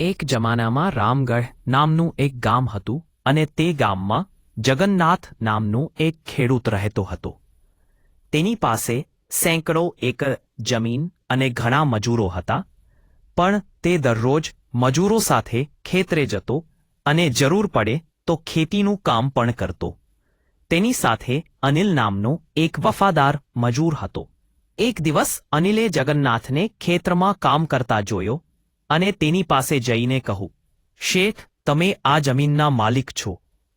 એક જમાનામાં રામગઢ નામનું એક ગામ હતું અને તે ગામમાં જગન્નાથ નામનું એક ખેડૂત રહેતો હતો. તેની પાસે સેંકડો એકર જમીન અને ઘણા મજૂરો હતા, પણ તે દરરોજ મજૂરો સાથે ખેતરે જતો અને જરૂર પડે તો ખેતીનું કામ પણ કરતો. તેની સાથે અનિલ નામનો એક વફાદાર મજૂર હતો. એક દિવસ અનિલે જગન્નાથને ખેતરમાં કામ કરતા જોયો અને તેની પાસે જઈને કહું શેઠ તમે આ જમીનના માલિક છો.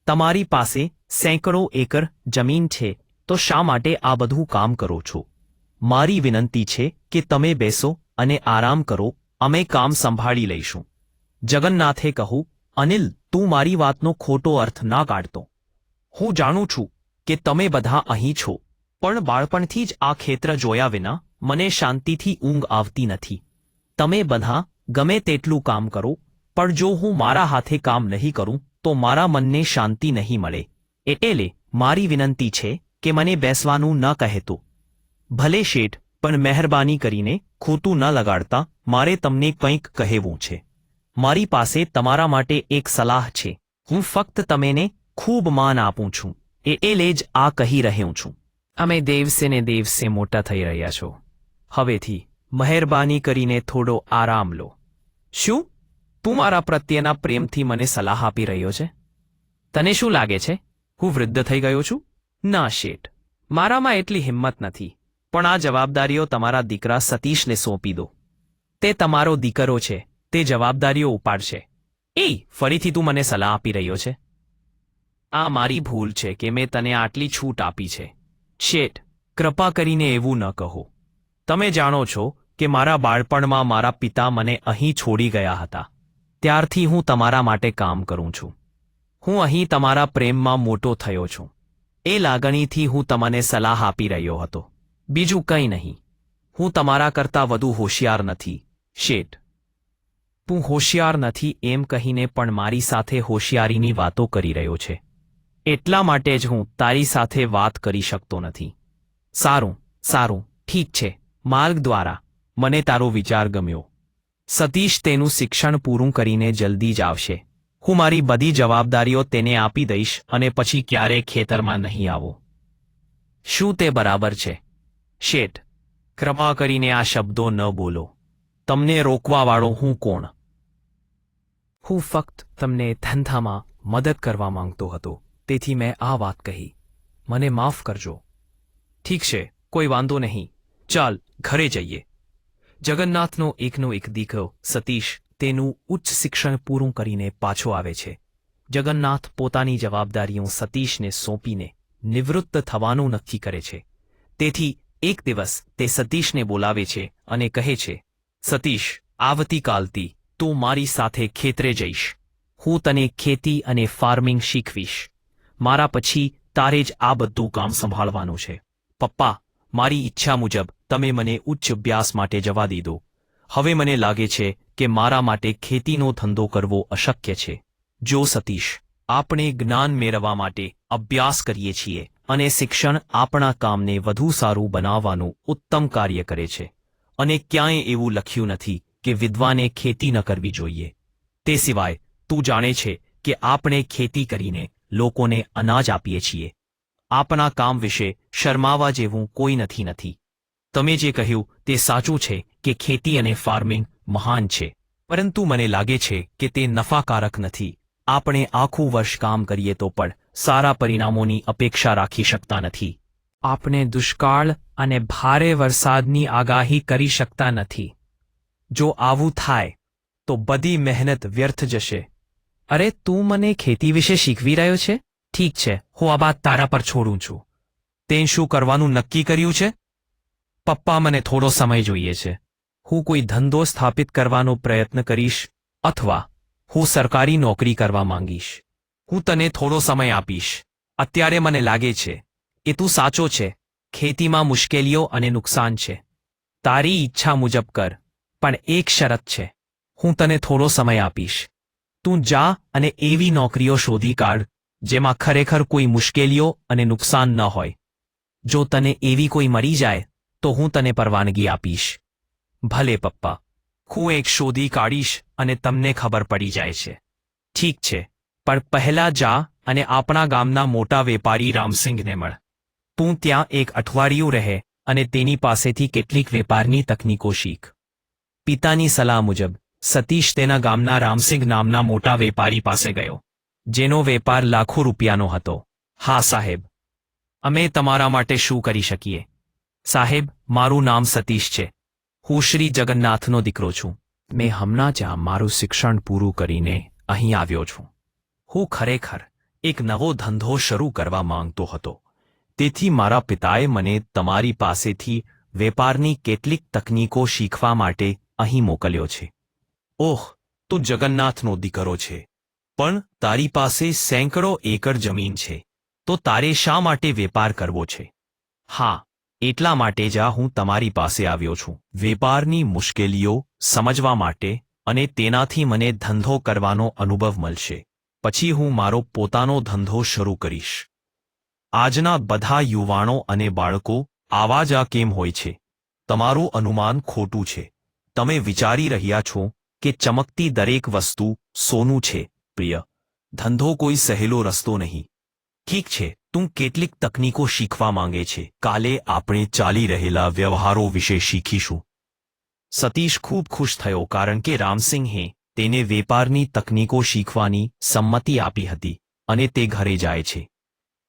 તમારી પાસે સેંકડો એકર જમીન છે, તો શા માટે આ બધું કામ કરો છો? મારી વિનંતી છે કે તમે બેસો અને આરામ કરો, અમે કામ સંભાળી લઈશું. જગન્નાથે કહું, અનિલ, તું મારી વાતનો ખોટો અર્થ ના કાઢતો. હું જાણું છું કે તમે બધા અહીં છો, પણ બાળપણથી જ આ ખેત્ર જોયા વિના મને શાંતિથી ઊંઘ આવતી નથી. તમે બધા ગમે તેટલું કામ કરો, પણ જો હું મારા હાથે કામ નહીં કરું, તો મારા મનને શાંતિ નહીં મળે. એટલે મારી વિનંતી છે કે મને બેસવાનું ન કહેતો ભલે શેઠ, પણ મહેરબાની કરીને ખોટું ન લગાડતા મારે તમને કંઈક કહેવું છે. મારી પાસે તમારા માટે એક સલાહ છે. હું ફક્ત તમેને ખૂબ માન આપું છું. એટલે જ આ કહી રહ્યો છું. અમે દેવસે ને દેવસે મોટા થઈ રહ્યા છો. હવેથી મહેરબાની કરીને થોડો આરામ લો. શું? તું મારા પ્રત્યેના પ્રેમથી મને સલાહ આપી રહ્યો છે? તને શું લાગે છે? હું વૃદ્ધ થઈ ગયો છું? ના, શેઠ. મારામાં એટલી હિંમત નથી. પણ આ જવાબદારીઓ તમારા દીકરા સતીશને સોંપી દો. તે તમારો દીકરો છે. તે જવાબદારીઓ ઉપાડશે. એ ફરીથી તું મને સલાહ આપી રહ્યો છે? આ મારી ભૂલ છે કે મેં તને આટલી છૂટ આપી છે. શેઠ, કૃપા કરીને એવું ન કહો. તમે જાણો છો કે મારા બાળપણમાં મારા પિતા મને અહીં છોડી ગયા હતા. ત્યારથી હું તમારા માટે કામ કરું છું. હું અહીં તમારા પ્રેમમાં મોટો થયો છું. એ લાગણીથી હું તમને સલાહ આપી રહ્યો હતો. બીજું કંઈ નહીં. હું તમારા કરતાં વધુ હોશિયાર નથી. શેઠ. તું હોશિયાર નથી એમ કહીને પણ મારી સાથે હોશિયારીની વાતો કરી રહ્યો છે. એટલા માટે જ હું તારી સાથે વાત કરી શકતો નથી. સારું સારું, ઠીક છે. માર્ગ દ્વારા. મને તારો વિચાર ગમ્યો. સતીશ તેનું શિક્ષણ પૂરું કરીને જલ્દી જ આવશે. હું મારી બધી જવાબદારીઓ તેને આપી દઈશ અને પછી ક્યારેય ખેતરમાં નહીં આવો. શું તે બરાબર છે? શેઠ, કૃપા કરીને આ શબ્દો ન બોલો. તમને રોકવાવાળો હું કોણ? હું ફક્ત તમને ધંધામાં મદદ કરવા માંગતો હતો. તેથી મેં આ વાત કહી. મને માફ કરજો. ઠીક છે, કોઈ વાંધો નહીં. ચાલ, ઘરે જઈએ. જગન્નાથનો એકનો એક દીકરો, સતીશ, તેનું ઉચ્ચ શિક્ષણ પૂરું કરીને પાછો આવે છે. જગન્નાથ પોતાની જવાબદારીઓ સતીશને સોંપીને નિવૃત્ત થવાનું નક્કી કરે છે. તેથી એક દિવસ તે સતીશને બોલાવે છે અને કહે છે, સતીશ આવતીકાલથી તું મારી સાથે ખેતરે જઈશ. હું તને ખેતી અને ફાર્મિંગ શીખવીશ. મારા પછી તારે જ આ બધું કામ સંભાળવાનું છે. પપ્પા મારી ઈચ્છા મુજબ તમે મને ઉચ્ચ અભ્યાસ માટે જવા દીધો હવે મને લાગે છે કે મારા માટે ખેતીનો ધંધો કરવો અશક્ય છે. જો સતીશ, આપણે જ્ઞાન મેળવવા માટે અભ્યાસ કરીએ છીએ અને શિક્ષણ આપણા કામને વધુ સારું બનાવવાનું ઉત્તમ કાર્ય કરે છે. અને ક્યાંય એવું લખ્યું નથી કે વિદ્વાને ખેતી ન કરવી જોઈએ. તે સિવાય તું જાણે છે કે આપણે ખેતી કરીને લોકોને અનાજ આપીએ છીએ. આપણા કામ વિશે શરમાવા જેવું કોઈ નથી નથી. તમે જે કહ્યું તે સાચું છે કે ખેતી અને ફાર્મિંગ મહાન છે. પરંતુ મને લાગે છે કે તે નફાકારક નથી. આપણે આખું વર્ષ કામ કરીએ તો પણ સારા પરિણામોની અપેક્ષા રાખી શકતા નથી. આપણે દુષ્કાળ અને ભારે વરસાદની આગાહી કરી શકતા નથી. જો આવું થાય, તો બધી મહેનત વ્યર્થ જશે. અરે, તું મને ખેતી વિશે શીખવી રહ્યો છે? ઠીક છે, હું આ વાત તારા પર છોડું છું. તે શું કરવાનું નક્કી કર્યું છે? પપ્પા મને થોડો સમય જોઈએ છે. હું કોઈ ધંધો સ્થાપિત કરવાનો પ્રયત્ન કરીશ અથવા હું સરકારી નોકરી કરવા માંગીશ. હું તને થોડો સમય આપીશ. અત્યારે મને લાગે છે, એ તું સાચો છે. ખેતીમાં મુશ્કેલીઓ અને નુકસાન છે. તારી ઈચ્છા મુજબ કર, પણ એક શરત છે. હું તને થોડો સમય આપીશ. તું જા અને એવી નોકરીઓ શોધી કાઢ. જેમાં ખરેખર કોઈ મુશ્કેલીઓ અને નુકસાન ન હોય. જો તને એવી કોઈ મળી જાય, તો હું તને પરવાનગી આપીશ. ભલે પપ્પા, હું એક શોધી કાઢીશ અને તમને ખબર પડી જાય છે. ઠીક છે, પણ પહેલા જા અને આપણા ગામના મોટા વેપારી રામસિંહને મળ. તું ત્યાં એક અઠવાડિયું રહે અને તેની પાસેથી કેટલીક વેપારની તકનીકો શીખ. પિતાની સલાહ મુજબ, સતીશ તેના ગામના રામસિંહ નામના મોટા વેપારી પાસે ગયો. જેનો વેપાર લાખો રૂપિયાનો હતો. હા, સાહેબ. અમે તમારા માટે શું કરી શકીએ? સાહેબ, મારું નામ સતીશ છે. હું શ્રી જગન્નાથનો દીકરો છું. મેં હમણાં જ મારું શિક્ષણ પૂરું કરીને અહીં આવ્યો છું. હું ખરેખર એક નવો ધંધો શરૂ કરવા માંગતો હતો. તેથી મારા પિતાએ મને તમારી પાસેથી વેપારની કેટલીક તકનીકો શીખવા માટે અહીં મોકલ્યો છે. ઓહ, તું જગન્નાથનો દીકરો છે. પણ તારી પાસે સેંકડો એકર જમીન છે. તો તારે શા માટે વેપાર કરવો છે? હા, એટલા માટે જ હું તમારી પાસે આવ્યો છું. વેપારની મુશ્કેલીઓ સમજવા માટે અને તેનાથી મને ધંધો કરવાનો અનુભવ મળશે. પછી હું મારો પોતાનો ધંધો શરૂ કરીશ. આજના બધા યુવાનો અને બાળકો આવા જ કેમ હોય છે? તમારું અનુમાન ખોટું છે. તમે વિચારી રહ્યા છો કે ચમકતી દરેક વસ્તુ સોનું છે. પ્રિય, ધંધો કોઈ સહેલો રસ્તો નહીં. ઠીક છે, તું કેટલીક તકનીકો શીખવા માંગે છે. કાલે આપણે ચાલી રહેલા વ્યવહારો વિશે શીખીશું. સતીશ ખૂબ ખુશ થયો કારણ કે રામસિંહે તેને વેપારની તકનીકો શીખવાની સંમતિ આપી હતી અને તે ઘરે જાય છે.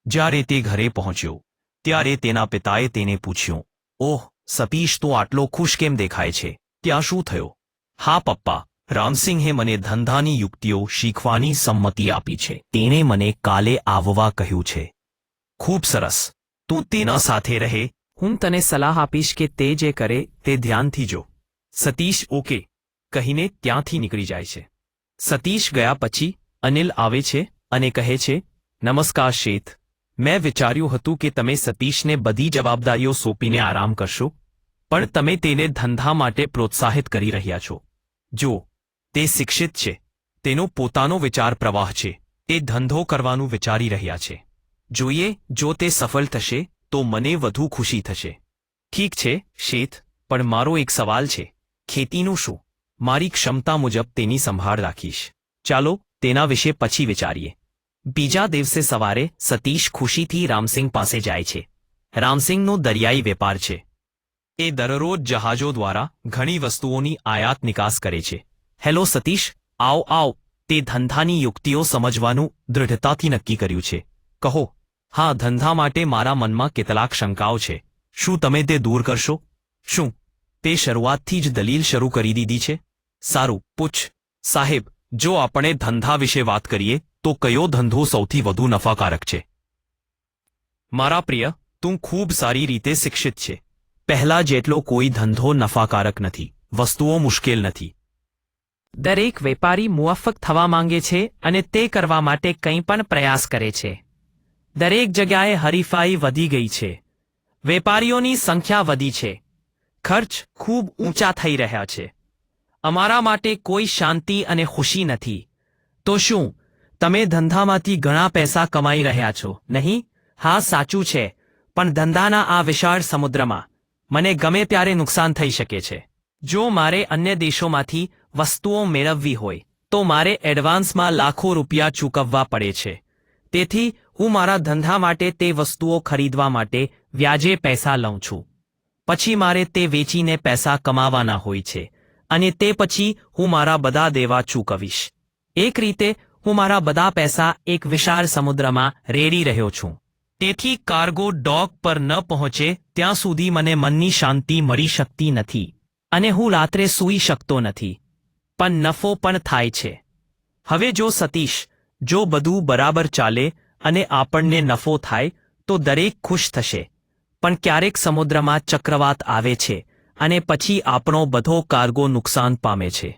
જ્યારે તે ઘરે પહોંચ્યો, ત્યારે તેના પિતાએ તેને પૂછ્યું, ઓહ, સતીશ, તું આટલો ખુશ કેમ દેખાય છે? ત્યાં શું થયો? હા, પપ્પા રામસિંહે મને ધંધાની યુક્તિઓ શીખવાની સંમતિ આપી છે. તેણે મને કાલે આવવા કહ્યું છે. ખૂબ સરસ. તું તેના સાથે રહે. હું તને સલાહ આપીશ કે તે જે કરે તે ધ્યાનથી જો. સતીશ ઓકે. કહીને ત્યાંથી નીકળી જાય છે. સતીશ ગયા પછી અનિલ આવે છે અને કહે છે, નમસ્કાર શેઠ. મેં વિચાર્યું હતું કે તમે સતીશને બધી જવાબદારીઓ સોંપીને આરામ કરશો, પણ તમે તેને ધંધા માટે પ્રોત્સાહિત કરી રહ્યા છો. જો તે શિક્ષિત છે. તેનો પોતાનો વિચાર પ્રવાહ છે. તે ધંધો કરવાનું વિચારી રહ્યા છે. જોઈએ, જો તે સફળ થશે, તો મને વધુ ખુશી થશે. ઠીક છે, શેઠ, પણ મારો એક સવાલ છે. ખેતીનું શું? મારી ક્ષમતા મુજબ તેની સંભાળ રાખીશ. ચાલો, તેના વિશે પછી વિચારીએ. બીજા દિવસે સવારે સતીશ ખુશીથી રામસિંહ પાસે જાય છે. રામસિંહનો દરિયાઈ વેપાર છે. એ દરરોજ જહાજો દ્વારા ઘણી વસ્તુઓની આયાત નિકાસ કરે છે. હેલો સતીશ, આવ આવ. તે ધંધાની યુક્તિઓ સમજવાનું દૃઢતાથી નક્કી કર્યું છે. કહો, હા, ધંધા માટે મારા મનમાં કેટલાક શંકાઓ છે. શું તમે તે દૂર કરશો? શું? તે શરૂઆતથી જ દલીલ શરૂ કરી દીધી છે? સારું, પૂછ. સાહેબ, જો આપણે ધંધા વિશે વાત કરીએ, તો કયો ધંધો સૌથી વધુ નફાકારક છે? મારા પ્રિય, તું ખૂબ સારી રીતે શિક્ષિત છે. પહેલા જેટલો કોઈ ધંધો નફાકારક નથી. વસ્તુઓ મુશ્કેલ નથી. દરેક વેપારી મુવફક થવા માંગે છે અને તે કરવા માટે કંઈ પણ પ્રયાસ કરે છે. દરેક જગ્યાએ હરીફાઈ વધી ગઈ છે. વેપારીઓની સંખ્યા વધી છે. ખર્ચ ખૂબ ઊંચા થઈ રહ્યા છે. અમારા માટે કોઈ શાંતિ અને ખુશી નથી. તો શું? તમે ધંધામાંથી ઘણા પૈસા કમાઈ રહ્યા છો, નહીં? હા, સાચું છે. પણ ધંધાના આ વિશાળ સમુદ્રમાં, મને ગમે ત્યારે નુકસાન થઈ શકે છે. જો મારે અન્ય દેશોમાંથી વસ્તુઓ મેળવવી હોય, તો મારે એડવાન્સમાં લાખો રૂપિયા ચૂકવવા પડે છે. તેથી, હું મારા ધંધા માટે તે વસ્તુઓ ખરીદવા માટે વ્યાજે પૈસા લઉં છું. પછી મારે તે વેચીને પૈસા કમાવાના હોય છે. અને તે પછી હું મારા બધા દેવા ચૂકવીશ. એક રીતે, હું મારા બધા પૈસા એક વિશાળ સમુદ્રમાં રેડી રહ્યો છું. તેથી કાર્ગો ડોક પર ન પહોંચે, ત્યાં સુધી મને મનની શાંતિ મળી શકતી નથી. અને હું રાત્રે સૂઈ શકતો નથી. પણ નફો પણ થાય છે. હવે જો સતીશ, જો બધું બરાબર ચાલે અને આપણને નફો થાય, તો દરેક ખુશ થશે. પણ ક્યારેક સમુદ્રમાં ચક્રવાત આવે છે અને પછી આપણો બધો કાર્ગો નુકસાન પામે છે.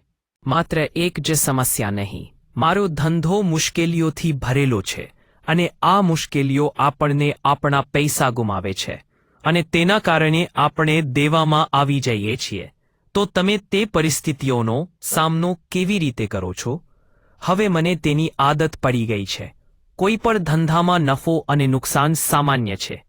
માત્ર એક જ સમસ્યા નહીં, મારો ધંધો મુશ્કેલીઓથી ભરેલો છે અને આ મુશ્કેલીઓ આપણને આપણા પૈસા ગુમાવે છે અને તેના કારણે આપણે દેવામાં આવી જઈએ છીએ. તો તમે તે પરિસ્થિતિઓનો સામનો કેવી રીતે કરો છો? હવે મને તેની આદત પડી ગઈ છે. કોઈ પણ ધંધામાં નફો અને નુકસાન સામાન્ય છે.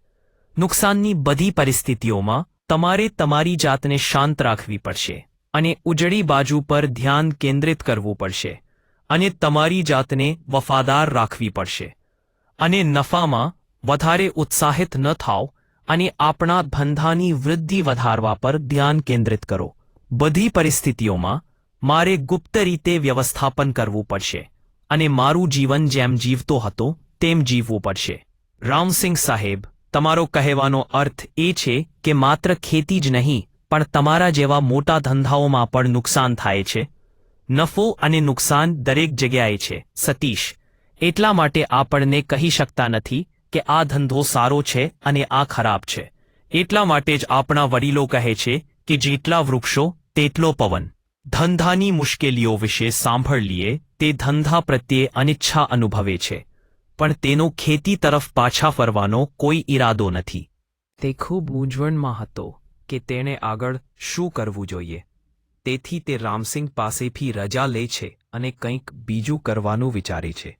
નુકસાનની બધી પરિસ્થિતિઓમાં તમારે તમારી જાતને શાંત રાખવી પડશે અને ઉજળી બાજુ પર ધ્યાન કેન્દ્રિત કરવું પડશે અને તમારી જાતને વફાદાર રાખવી પડશે. અને નફામાં વધારે ઉત્સાહિત ન થાવ અને આપણા ધંધાની વૃદ્ધિ વધારવા પર ધ્યાન કેન્દ્રિત કરો. બધી પરિસ્થિતિઓમાં મારે ગુપ્ત રીતે વ્યવસ્થાપન કરવું પડશે અને મારું જીવન જેમ જીવતો હતો તેમ જીવવું પડશે. રામસિંહ સાહેબ, તમારો કહેવાનો અર્થ એ છે કે માત્ર ખેતી જ નહીં, પણ તમારા જેવા મોટા ધંધાઓમાં પણ નુકસાન થાય છે. નફો અને નુકસાન દરેક જગ્યાએ છે. સતીશ, એટલા માટે આપણને કહી શકતા નથી કે આ ધંધો સારો છે અને આ ખરાબ છે. એટલા માટે જ આપણા વડીલો કહે છે કે જેટલા વૃક્ષો તેટલો પવન. ધંધાની મુશ્કેલીઓ વિશે સાંભળીએ તે ધંધા પ્રત્યે અનિચ્છા અનુભવે છે. પણ તેનો ખેતી તરફ પાછા ફરવાનો કોઈ ઈરાદો નથી. તે ખૂબ મૂંઝવણમાં હતો કે તેણે આગળ શું કરવું જોઈએ. તેથી તે રામસિંહ પાસેથી રજા લે છે અને કંઈક બીજું કરવાનું વિચારે છે.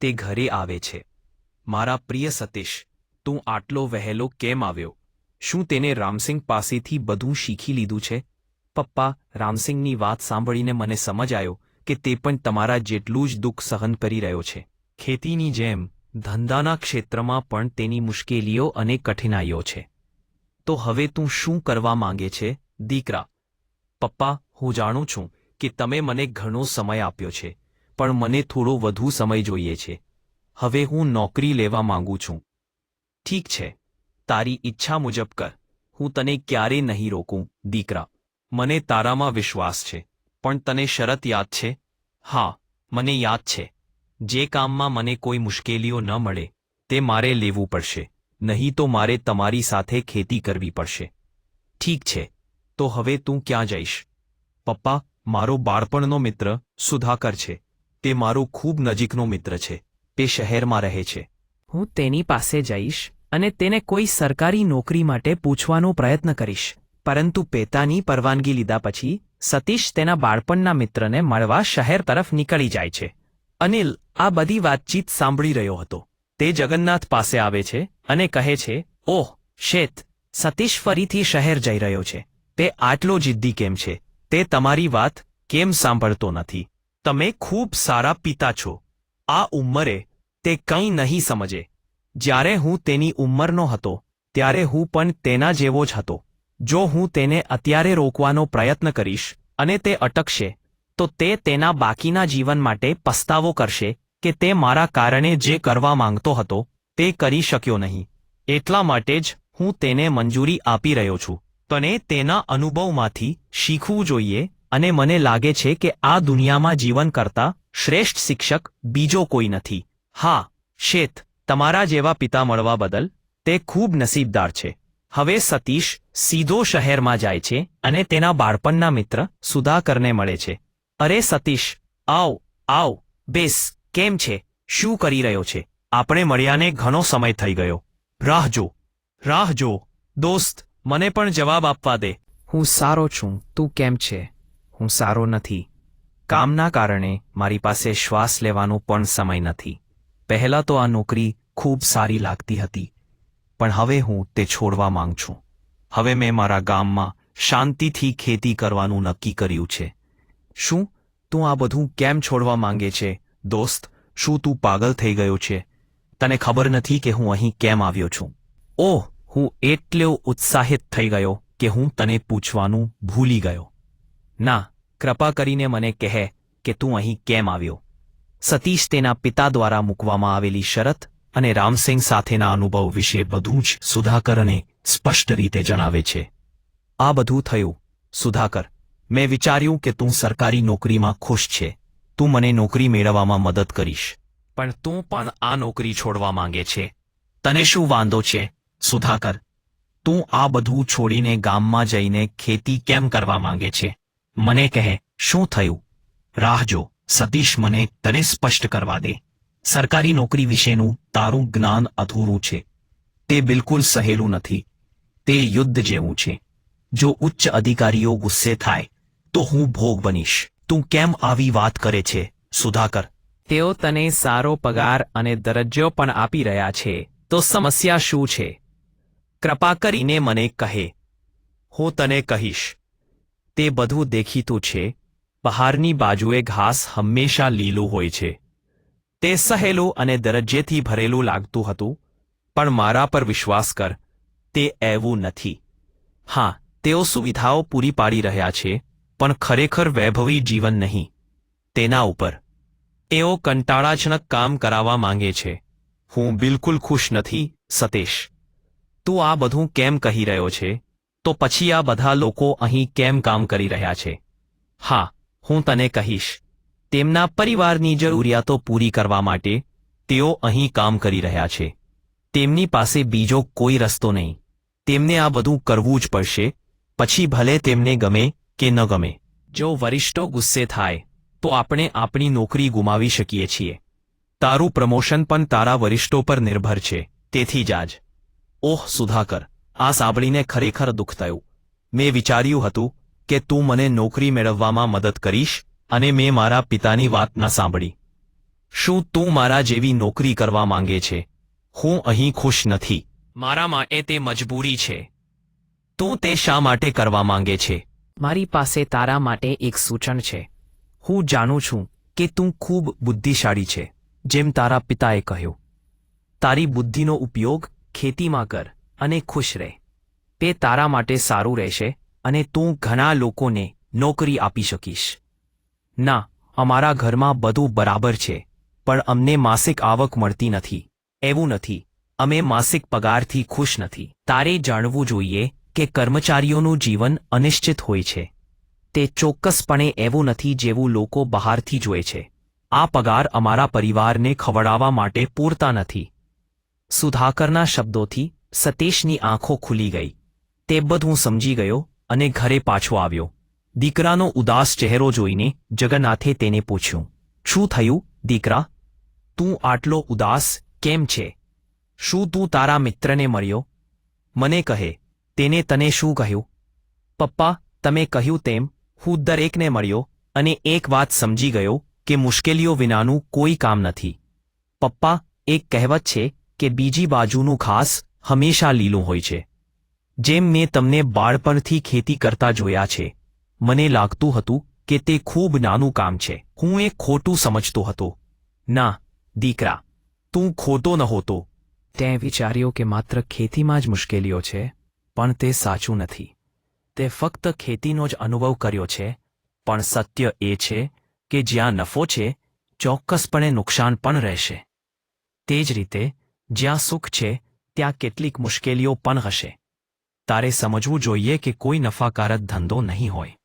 તે ઘરે આવે છે. મારા પ્રિય સતીશ, તું આટલો વહેલો કેમ આવ્યો? શું તેને રામસિંહ પાસેથી બધું શીખી લીધું છે? પપ્પા, રામસિંહની વાત સાંભળીને મને સમજ આવ્યો કે તે પણ તમારા જેટલું જ દુઃખ સહન કરી રહ્યો છે. ખેતીની જેમ, ધંધાના ક્ષેત્રમાં પણ તેની મુશ્કેલીઓ અને કઠિનાઈઓ છે. તો હવે તું શું કરવા માંગે છે, દીકરા? પપ્પા, હું જાણું છું કે તમે મને ઘણો સમય આપ્યો છે, પણ મને થોડો વધુ સમય જોઈએ છે. હવે હું નોકરી લેવા માંગુ છું. ઠીક છે. તારી ઈચ્છા મુજબ કર. હું તને ક્યારે નહીં રોકું, દીકરા. મને તારામાં વિશ્વાસ છે, પણ તને શરત યાદ છે? હા, મને યાદ છે. જે કામમાં મને કોઈ મુશ્કેલીઓ ન મળે, તે મારે લેવું પડશે, નહીં તો મારે તમારી સાથે ખેતી કરવી પડશે. ઠીક છે, તો હવે તું ક્યાં જઈશ? પપ્પા, મારો બાળપણનો મિત્ર, સુધાકર છે. તે મારો ખૂબ નજીકનો મિત્ર છે. તે શહેરમાં રહે છે. હું તેની પાસે જઈશ અને તેને કોઈ સરકારી નોકરી માટે પૂછવાનો પ્રયત્ન કરીશ. પરંતુ પેતાની પરવાનગી લીધા પછી, સતીશ તેના બાળપણના મિત્રને મળવા શહેર તરફ નીકળી જાય છે. અનિલ આ બધી વાતચીત સાંભળી રહ્યો હતો. તે જગન્નાથ પાસે આવે છે અને કહે છે, ઓહ, શેત, સતીશ ફરીથી શહેર જઈ રહ્યો છે. તે આટલો જિદ્દી કેમ છે? તે તમારી વાત કેમ સાંભળતો નથી? તમે ખૂબ સારા પિતા છો. આ ઉંમરે તે કંઈ નહીં સમજે. જ્યારે હું તેની ઉંમરનો હતો, ત્યારે હું પણ તેના જેવો જ હતો. જો હું તેને અત્યારે રોકવાનો પ્રયત્ન કરીશ અને તે અટકશે, તો તે તેના બાકીના જીવન માટે પસ્તાવો કરશે કે તે મારા કારણે જે કરવા માંગતો હતો તે કરી શક્યો નહીં. એટલા માટે જ હું તેને મંજૂરી આપી રહ્યો છું. તને તેના અનુભવમાંથી શીખવું જોઈએ અને મને લાગે છે કે આ દુનિયામાં જીવન કરતા શ્રેષ્ઠ શિક્ષક બીજો કોઈ નથી. હા, શેત, તમારા જેવા પિતા મળવા બદલ તે ખૂબ નસીબદાર છે. હવે સતીશ સીધો શહેરમાં જાય છે અને તેના બાળપણના મિત્ર સુધાકરને મળે છે. અરે સતીશ, આવ આવ, બેસ, કેમ છે? શું કરી રહ્યો છે? આપણે મળ્યાને ઘણો સમય થઈ ગયો. રાહ જો રાહ જો, દોસ્ત, મને પણ જવાબ આપવા દે. હું સારો છું, તું કેમ છે? હું સારો નથી. કામના કારણે મારી પાસે શ્વાસ લેવાનો પણ સમય નથી. પહેલાં તો આ નોકરી ખૂબ સારી લાગતી હતી. પણ હવે હું તે છોડવા માંગ છું. હવે મેં મારા ગામમાં શાંતિથી ખેતી કરવાનું નક્કી કર્યું છે. શું તું આ બધું કેમ છોડવા માંગે છે, દોસ્ત? શું તું પાગલ થઈ ગયો છે? તને ખબર નથી કે હું અહીં કેમ આવ્યો છું? ઓહ, હું એટલો ઉત્સાહિત થઈ ગયો કે હું તને પૂછવાનું ભૂલી ગયો. ના, કૃપા કરીને મને કહે કે તું અહીં કેમ આવ્યો? સતીશ તેના પિતા દ્વારા મૂકવામાં આવેલી શરત અને રામસિંહ સાથેના અનુભવ વિશે બધું જ સુધાકરને સ્પષ્ટ રીતે જણાવે છે. આ બધું થયું. સુધાકર, મેં વિચાર્યું કે તું સરકારી નોકરીમાં ખુશ છે. તું મને નોકરી મેળવવામાં મદદ કરીશ. પણ તું પણ આ નોકરી છોડવા માંગે છે. તને શું વાંધો છે? સુધાકર, તું આ બધું છોડીને ગામમાં જઈને ખેતી કેમ કરવા માંગે છે? મને કહે, શું થયું? રાહ જો. સતીશ મને તને સ્પષ્ટ કરવા દે. સરકારી નોકરી વિશેનું તારું જ્ઞાન અધૂરું છે. તે બિલકુલ સહેલું નથી. તે યુદ્ધ જેવું છે. જો ઉચ્ચ અધિકારીઓ ગુસ્સે થાય, તો હું ભોગ બનીશ. તું કેમ આવી વાત કરે છે, સુધાકર? તેઓ તને સારો પગાર અને દરજ્જો પણ આપી રહ્યા છે. તો સમસ્યા શું છે? કૃપા કરીને મને કહે. હું તને કહીશ. તે બધું દેખીતું છે. બહારની બાજુએ ઘાસ હંમેશા લીલું હોય છે. તે સહેલું અને દરજ્જેથી ભરેલું લાગતું હતું, પણ મારા પર વિશ્વાસ કર, તે એવું નથી. હા, તેઓ સુવિધાઓ પૂરી પાડી રહ્યા છે, પણ ખરેખર વૈભવી જીવન નહીં. તેના ઉપર. એઓ કંટાળાજનક કામ કરાવવા માંગે છે. હું બિલકુલ ખુશ નથી, સતીશ. તું આ બધું કેમ કહી રહ્યો છે? તો પછી આ બધા લોકો અહીં કેમ કામ કરી રહ્યા છે? હા, હું તને કહીશ. તેમના પરિવારની જરૂરિયાતો પૂરી કરવા માટે તેઓ અહીં કામ કરી રહ્યા છે. તેમની પાસે બીજો કોઈ રસ્તો નહીં. તેમને આ બધું કરવું જ પડશે, પછી ભલે તેમને ગમે કે ન ગમે. જો વરિષ્ઠો ગુસ્સે થાય, તો આપણે આપણી નોકરી ગુમાવી શકીએ છીએ. તારું પ્રમોશન પણ તારા વરિષ્ઠો પર નિર્ભર છે, તેથી જ આજ. ઓહ, સુધાકર, આ સાંભળીને ખરેખર દુઃખ થયું. મેં વિચાર્યું હતું કે તું મને નોકરી મેળવવામાં મદદ કરીશ અને મેં મારા પિતાની વાત ન સાંભળી. શું તું મારા જેવી નોકરી કરવા માંગે છે? હું અહીં ખુશ નથી. મારા માટે તે મજબૂરી છે. તું તે શા માટે કરવા માંગે છે? મારી પાસે તારા માટે એક સૂચન છે. હું જાણું છું કે તું ખૂબ બુદ્ધિશાળી છે, જેમ તારા પિતાએ કહ્યું. તારી બુદ્ધિનો ઉપયોગ ખેતીમાં કર અને ખુશ રહે. તે તારા માટે સારું રહેશે અને તું ઘણા લોકોને નોકરી આપી શકીશ. ના, અમારા ઘરમાં બધું બરાબર છે, પણ અમને માસિક આવક મળતી નથી. એવું નથી. અમે માસિક પગારથી ખુશ નથી. તારે જાણવું જોઈએ કે કર્મચારીઓનું જીવન અનિશ્ચિત હોય છે. તે ચોક્કસપણે એવું નથી જેવું લોકો બહારથી જોએ છે. આ પગાર અમારા પરિવારને ખવડાવવા માટે પૂરતા નથી. સુધાકરના શબ્દોથી સતીશની આંખો ખુલી ગઈ. તે બધું સમજી ગયો અને ઘરે પાછો આવ્યો. દીકરાનો ઉદાસ ચહેરો જોઈને જગન્નાથે તેને પૂછ્યું, શું થયું, દીકરા? તું આટલો ઉદાસ કેમ છે? શું તું તારા મિત્રને મળ્યો? મને કહે, તેને તને શું કહ્યું? પપ્પા, તમે કહ્યું તેમ, હું દરેકને મળ્યો અને એક વાત સમજી ગયો કે મુશ્કેલીઓ વિનાનું કોઈ કામ નથી. પપ્પા, એક કહેવત છે કે બીજી બાજુનું ઘાસ હંમેશા લીલું હોય છે. જેમ મેં તમને બાળપણથી ખેતી કરતા જોયા છે મને લાગતું હતું કે તે ખૂબ નાનું કામ છે. હું એ ખોટું સમજતો હતો. ના, દીકરા, તું ખોટો નહોતો તે વિચાર્યો કે માત્ર ખેતીમાં જ મુશ્કેલીઓ છે, પણ તે સાચું નથી. તે ફક્ત ખેતીનો જ અનુભવ કર્યો છે, પણ સત્ય એ છે કે જ્યાં નફો છે, ચોક્કસપણે નુકસાન પણ રહેશે. તે જ રીતે, જ્યાં સુખ છે, ત્યાં કેટલીક મુશ્કેલીઓ પણ હશે. તારે સમજવું જોઈએ કે કોઈ નફાકારક ધંધો નહીં હોય.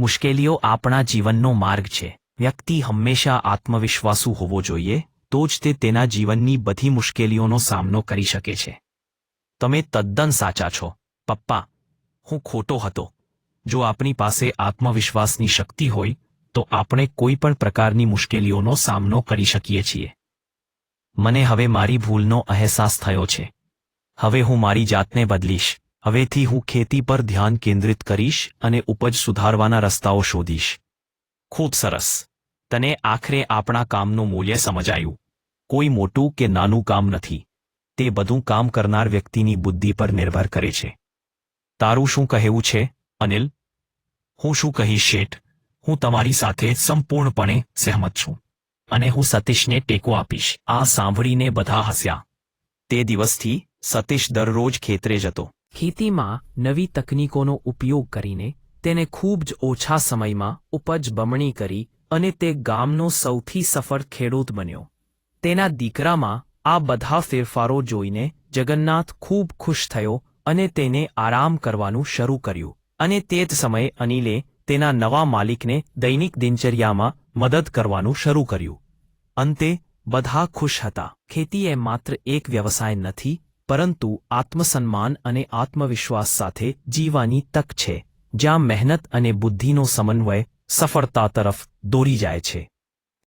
મુશ્કેલીઓ આપણા જીવનનો માર્ગ છે. વ્યક્તિ હંમેશા આત્મવિશ્વાસુ હોવો જોઈએ, તો જ તે તેના જીવનની બધી મુશ્કેલીઓનો સામનો કરી શકે છે. તમે તદ્દન સાચા છો. પપ્પા, હું ખોટો હતો. જો આપણી પાસે આત્મવિશ્વાસની શક્તિ હોય, તો આપણે કોઈ પણ પ્રકારની મુશ્કેલીઓનો સામનો કરી શકીએ છીએ. મને હવે મારી ભૂલનો અહેસાસ થયો છે. હવે હું મારી જાતને બદલીશ. હવેથી હું ખેતી પર ધ્યાન કેન્દ્રિત કરીશ અને ઉપજ સુધારવાના રસ્તાઓ શોધીશ. ખૂબ સરસ. તને આખરે આપણા કામનું મૂલ્ય સમજાયું. કોઈ મોટું કે નાનું કામ નથી. તે બધું કામ કરનાર વ્યક્તિની બુદ્ધિ પર નિર્ભર કરે છે. તારું શું કહેવું છે, અનિલ? હું શું કહીશ શેઠ? હું તમારી સાથે સંપૂર્ણપણે સહેમત છું. અને હું સતીશને ટેકો આપીશ. આ સાંભળીને બધા હસ્યા. તે દિવસથી સતીશ દરરોજ ખેતરે જતો. ખેતીમાં નવી તકનીકોનો ઉપયોગ કરીને તેને ખૂબ જ ઓછા સમયમાં ઉપજ બમણી કરી અને તે ગામનો સૌથી સફળ ખેડૂત બન્યો. તેના દીકરામાં આ બધા ફેરફારો જોઈને જગન્નાથ ખૂબ ખુશ થયો અને તેને આરામ કરવાનું શરૂ કર્યું અને તે જ સમયે અનિલે તેના નવા માલિકને દૈનિક દિનચર્યામાં મદદ કરવાનું શરૂ કર્યું. અંતે બધા ખુશ હતા. ખેતી એ માત્ર એક વ્યવસાય નથી પરંતુ આત્મસન્માન અને આત્મવિશ્વાસ સાથે જીવવાની તક છે, જ્યાં મહેનત અને બુદ્ધિનો સમન્વય સફળતા તરફ દોરી જાય છે.